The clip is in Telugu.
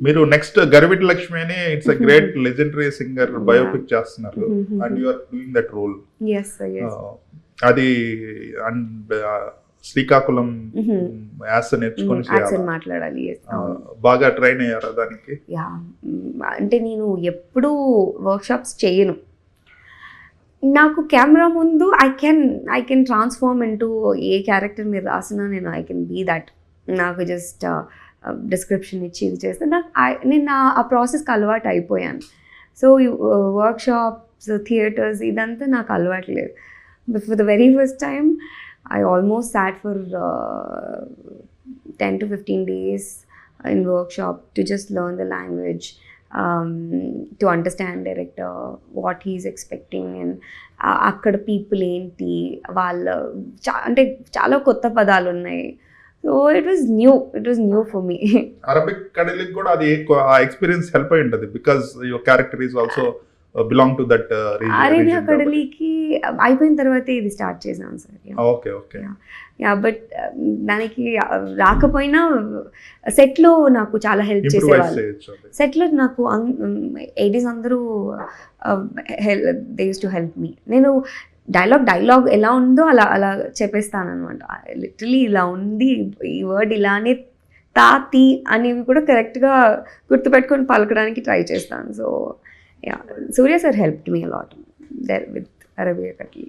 మీరు నెక్స్ట్ గర్విట్ లక్ష్మి అని it's a great legendary singer. Biopic చేస్తున్నారు. And you are doing that role అది అండ్ శ్రీకాకుళం Mhm. యాస నేర్చుకొని చేయాలి. మాట్లాడాలి అవును. బాగా ట్రైన్ అయ్యారా దానికి యా అంటే నేను ఎప్పుడూ వర్క్షాప్స్ చేయను నాకు కెమెరా ముందు I can I can transform into a character మీరు రాసినా నేను ఐ కెన్ బీ దట్ నాకు జస్ట్ డిస్క్రిప్షన్ ఇచ్చి ఇది చేస్తే నాకు నేను నా- ఆ ప్రాసెస్కి అలవాటు అయిపోయాను. సో వర్క్షాప్స్ థియేటర్స్ ఇదంతా నాకు అలవాటు లేదు. For the very first time I almost sat for ten to fifteen days in workshop to just learn the language to understand director what he's he's expecting అక్కడ పీపుల్ ఏంటి వాళ్ళ చా అంటే చాలా కొత్త పదాలు ఉన్నాయి. So it was new it was new for me Arabic కడలికి కూడా అది ఎక్స్పీరియన్స్ హెల్ప్ అయి ఉంటుంది because your character is also belong to that ఆరేనియా కడలికి అయిపోయిన తర్వాతే ఇది స్టార్ట్ చేసాను sir. Okay okay ya but దానికి రాకపోయినా సెట్లో నాకు చాలా హెల్ప్ చేసేవాళ్ళు. సెట్లో నాకు ఎయిటీస్ అందరూ they used to help me నేను డైలాగ్ డైలాగ్ ఎలా ఉందో అలా అలా చెప్పేస్తాను అనమాట లిటరలీ ఇలా ఉంది ఈ వర్డ్ ఇలానే తా అనేవి కూడా కరెక్ట్గా గుర్తుపెట్టుకొని పలకడానికి ట్రై చేస్తాను. So ya Suriya sir help me a lot. There విత్ అరబియా కట్లీ.